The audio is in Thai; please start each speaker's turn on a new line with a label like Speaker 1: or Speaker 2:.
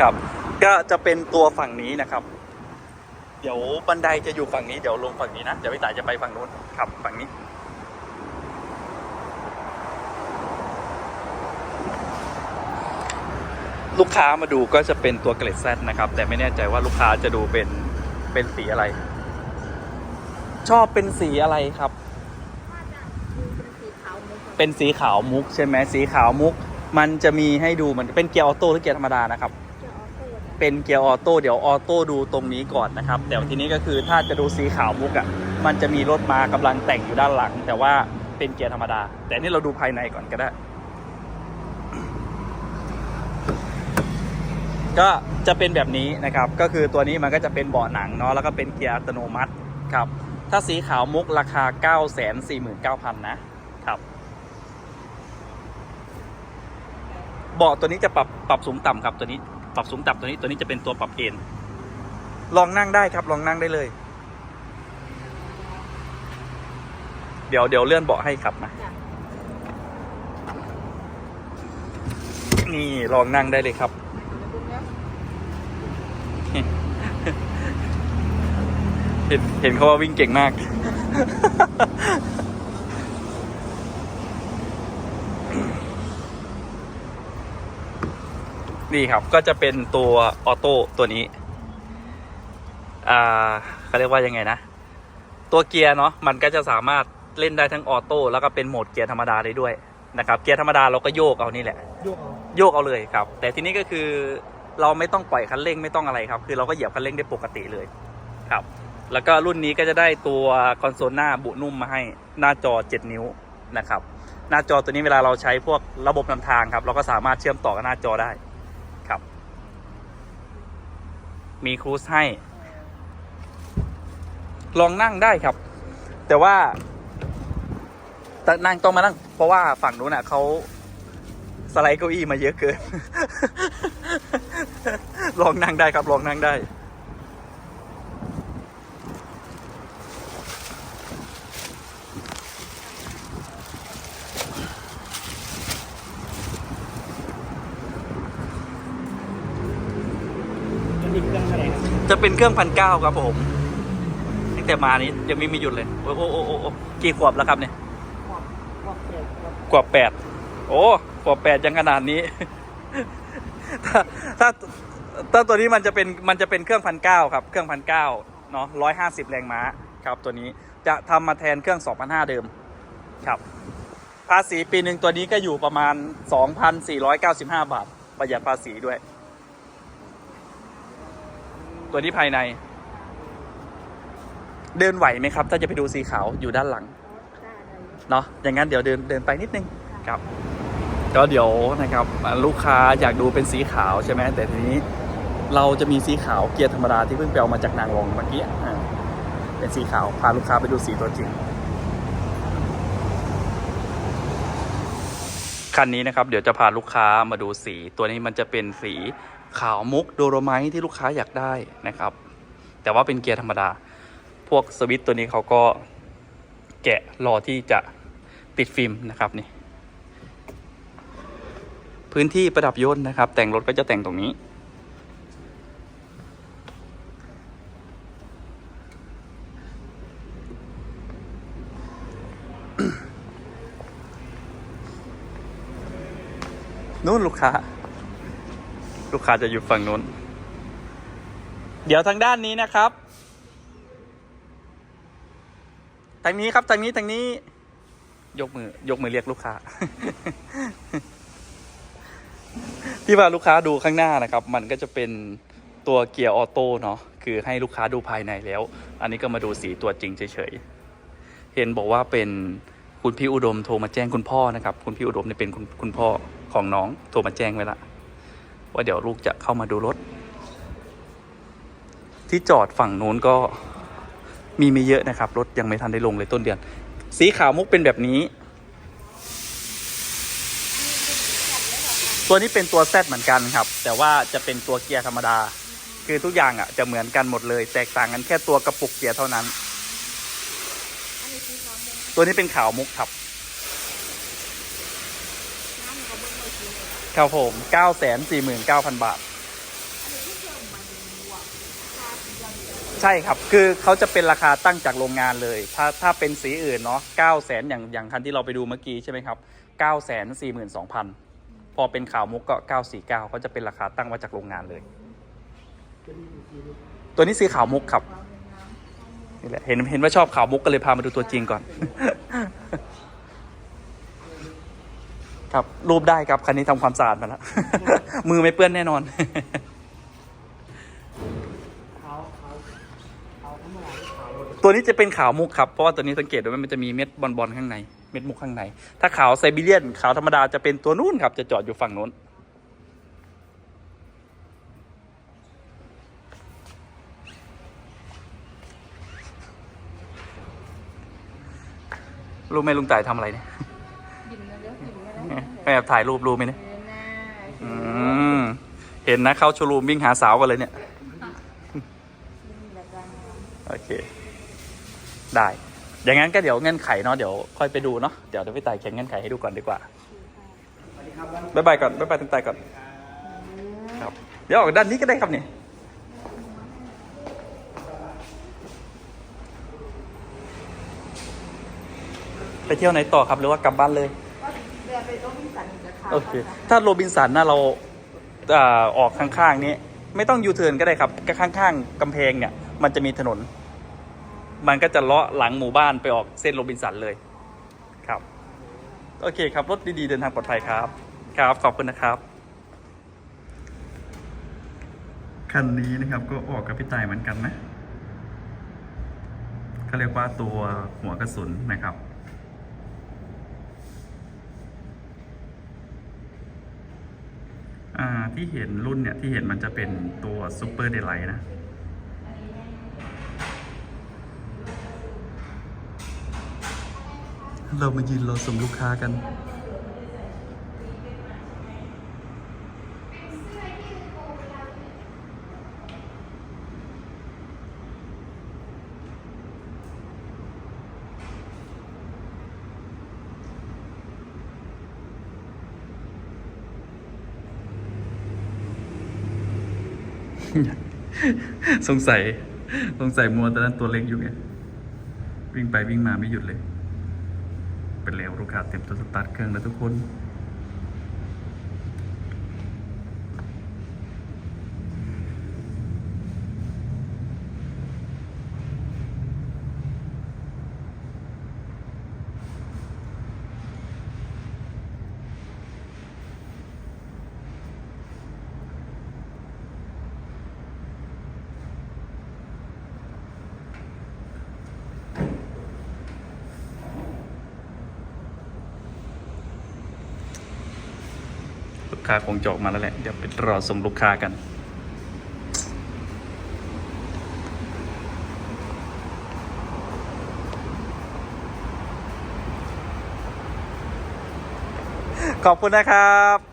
Speaker 1: ครับ ก็จะเป็นตัวฝั่งนี้นะครับ เดี๋ยวบันไดจะอยู่ฝั่งนี้เดี๋ยวลงฝั่งนี้นะเดี๋ยวพี่ต่ายจะไปฝั่งนู้นครับฝั่งนี้ลูกค้ามาดูก็จะเป็นตัวเกล็ดแซดนะครับ แต่ไม่แน่ใจว่าลูกค้าจะดูเป็นเป็นสีอะไร ชอบเป็นสีอะไรครับ
Speaker 2: ว่าจะดูเป็นสีขาวมุกอะ
Speaker 1: เป็นสีขาวมุกใช่ไหมสีขาวมุก มันจะมีให้ดูมันเป็นเกียร์ออโต้หรือเกียร์ธรรมดานะครับ
Speaker 2: จะออโต้นะ
Speaker 1: เป็นเกียร์ออโต้เดี๋ยวออโต้ดูตรงนี้ก่อนนะครับ แต่ทีนี้ก็คือถ้าจะดูสีขาวมุกอะมันจะมีรถมากำลังแต่งอยู่ด้านหลัง แต่ว่าเป็นเกียร์ธรรมดา แต่นี่เราดูภายในก่อนก็ได้ ก็จะเป็นแบบนี้นะครับ ก็คือตัวนี้มันก็จะเป็นเบาะหนังเนาะแล้วก็เป็นเกียร์อัตโนมัติครับ ถ้าสีขาวมุกราคา 9 4 9 0 0 0นะครับ เบาะตัวนี้จะปรับปรับสูงต่ำครับตัวนี้ ปรับสูงต่ำตัวนี้ตัวนี้จะเป็นตัวปรับเอนลองนั่งได้ครับ ลองนั่งได้เลย เดี๋ยวเดี๋ยวเลื่อนเบาะให้ครับมา
Speaker 2: จ้ะ
Speaker 1: นี่ลองนั่งได้เลยครับเห็นเห็นเขาว่าวิ่งเก่งมาก นี่ครับก็จะเป็นตัวออโต้ตัวนี้ อ่าเขาเรียกว่ายังไงนะ ตัวเกียร์เนาะมันก็จะสามารถเล่นได้ทั้งออโต้แล้วก็เป็นโหมดเกียร์ธรรมดาได้ด้วยนะครับ เกียร์ธรรมดาเราก็โยกเอานี่แหละ
Speaker 3: โยกเอา
Speaker 1: โยกเอาเลยครับ แต่ทีนี้ก็คือเราไม่ต้องปล่อยคันเร่งไม่ต้องอะไรครับ คือเราก็เหยียบคันเร่งได้ปกติเลยครับ แล้วก็รุ่นนี้ก็จะได้ตัวคอนโซลหน้าบุนุ่มมาให้หน้าจอ 7 นิ้วนะครับ หน้าจอตัวนี้เวลาเราใช้พวกระบบนำทางครับ เราก็สามารถเชื่อมต่อกับหน้าจอได้ครับ มีครูซให้ ลองนั่งได้ครับ แต่ว่าแต่นั่งต้องมานั่ง เพราะว่าฝั่งนู้นน่ะเขาสไลด์เก้าอี้มาเยอะเกิน ลองนั่งได้ครับ ลองนั่งได้
Speaker 3: จะมีเครื่องอะไรครับ
Speaker 1: จะ เป็นเครื่องพันเก้าครับผมตั้งแต่มานี้ยังไม่มีหยุดเลย โอ้โอ้โอ้โอ้กี่ขวบแล้วครับเนี่ย
Speaker 3: ขวบ
Speaker 1: แปดโอ้กว่าแปดยังขนาดนี้ ถ้าถ้าถ้าตัวนี้มันจะเป็นมันจะเป็นเครื่องพันเก้าครับเครื่องพันเก้าเนาะร้อยห้าสิบแรงม้าครับตัวนี้จะทำมาแทนเครื่องสองพันห้าเดิมครับ ภาษีปีหนึ่งตัวนี้ก็อยู่ประมาณสองพันสี่ร้อยเก้าสิบห้าบาท ประหยัดภาษีด้วย ตัวที่ภายใน เดินไหวไหมครับ ถ้าจะไปดูสีขาวอยู่ด้านหลัง
Speaker 2: เนาะ
Speaker 1: อย่างนั้นเดี๋ยวเดินเดินไปนิดนึงครับก็เดี๋ยวนะครับลูกค้าอยากดูเป็นสีขาวใช่ไหมแต่ทีนี้เราจะมีสีขาวเกียร์ธรรมดาที่เพิ่งไปเอามาจากนางรองเมื่อกี้เป็นสีขาวพาลูกค้าไปดูสีตัวจริง คันนี้นะครับเดี๋ยวจะพาลูกค้ามาดูสี ตัวนี้มันจะเป็นสีขาวมุกโดโรไมท์ที่ลูกค้าอยากได้นะครับ แต่ว่าเป็นเกียร์ธรรมดา พวกสวิตตัวนี้เขาก็แกะรอที่จะติดฟิล์มนะครับนี่พื้นที่ประดับยนต์นะครับ แต่งรถก็จะแต่งตรงนี้ นู้นลูกค้า ลูกค้าจะอยู่ฝั่งนู้น เดี๋ยวทางด้านนี้นะครับทางนี้ครับทางนี้ทางนี้ ยกมือยกมือเรียกลูกค้า ที่ว่าลูกค้าดูข้างหน้านะครับ มันก็จะเป็นตัวเกียร์ออโต้เนาะคือให้ลูกค้าดูภายในแล้ว อันนี้ก็มาดูสีตัวจริงเฉยๆ เห็นบอกว่าเป็นคุณพี่อุดมโทรมาแจ้งคุณพ่อนะครับ คุณพี่อุดมเนี่ยเป็นคุณคุณพ่อ ของน้องโทรมาแจ้งไว้ละ ว่าเดี๋ยวลูกจะเข้ามาดูรถ ที่จอดฝั่งนู้นก็มีไม่เยอะนะครับ รถยังไม่ทันได้ลงเลยต้นเดือน สีขาวมุกเป็นแบบนี้ ตัวนี้เป็นตัว Z เหมือนกันครับ แต่ว่าจะเป็นตัวเกียร์ธรรมดา คือทุกอย่างอะจะเหมือนกันหมดเลย แตกต่างกันแค่ตัวกระปุกเกียร์เท่านั้น
Speaker 2: นน
Speaker 1: ตัวนี้เป็นขาวมุกครับ
Speaker 2: น้ำมันก็เบิ้งเลยสี
Speaker 1: ครับผม9 4 9 0 0 0 บาท ใช่ครับ คือเขาจะเป็นราคาตั้งจากโรงงานเลย ถ้าถ้าเป็นสีอื่นเนาะ9 0 0 0 0อย่างอย่างคันที่เราไปดูเมื่อกี้ใช่ไหมครับ9 4 2 0 0 0 พอเป็นข่าวมุกก็ 949เขาจะเป็นราคาตั้งมาจากโรงงานเลย ตัวนี้สีขาวมุกครับนี่แหละเห็นเห็นว่าชอบขาวมุกก็เลยพามาดูตัวจริงก่อน ครับรูปได้ครับ คันนี้ทำความสะอาดมาแล้ว มือไม่เปื้อนแน่นอน ตัวนี้จะเป็นขาวมุกครับ เพราะว่าตัวนี้สังเกตดูว่ามันจะมีเม็ดบอลๆข้างใน เม็ดมุกข้างใน ถ้าขาวไซบีเรียน ขาวธรรมดาจะเป็นตัวนู้นครับ จะจอดอยู่ฝั่งนู้นรู้ไหมลุงต่ายทำอะไรเนี่ย
Speaker 2: กินนะเดี๋ยวกินนะ
Speaker 1: ไปแอบถ่ายรูปรู้ไหมเนี่ย
Speaker 2: เดินหน้า
Speaker 1: อืมเห็นนะเข้าโชว์รูมวิ่งหาสาวกันเลยเนี่ย
Speaker 2: มีรายการงาน
Speaker 1: โอเค ได้ อย่างนั้นก็เดี๋ยวเงื่อนไขเนาะเดี๋ยวค่อยไปดูเนาะเดี๋ยวเดี๋ยวพี่ตายเขียนเงื่อนไขให้ดูก่อนดีกว่า
Speaker 3: สวัสดีครับวัน
Speaker 1: บ๊ายบายก่อนบ๊ายบายตั้งแต่ก่อนครับ เดี๋ยวออกด้านนี้ก็ได้ครับนี่ไปเที่ยวไหนต่อครับหรือว่ากลับบ้านเลย
Speaker 2: ก็ เดินไปโรบินสันอีกนะคะ
Speaker 1: โอเค ถ้าโรบินสันนะเราเอ่อออกข้างๆนี้ ไม่ต้องยูเทิร์นก็ได้ครับก็ข้างๆกำแพงเนี่ย มันจะมีถนน มันก็จะเลาะหลังหมู่บ้านไปออกเส้นโรบินสันเลย ครับ โอเคครับ รถดีๆ เดินทางปลอดภัยครับ ครับ ขอบคุณนะครับ คันนี้นะครับก็ออกกับพี่ตายเหมือนกันนะเขาเรียกว่าตัวหัวกระสุนนะครับ อ่า ที่เห็นรุ่นเนี่ย ที่เห็นมันจะเป็นตัวซูเปอร์เดลไลนะ เรามายืนรอส่งลูกค้ากัน สงสัย สงสัยมัวตอนนั้นตัวเล็กอยู่ไง วิ่งไปวิ่งมาไม่หยุดเลย เป็นแล้วลูกค้าเต็มตัวสตาร์ทเครื่องแล้วทุกคน ค้าคงจะออกมาแล้วแหละ เดี๋ยวไปรอส่งลูกค้ากัน ขอบคุณนะครับ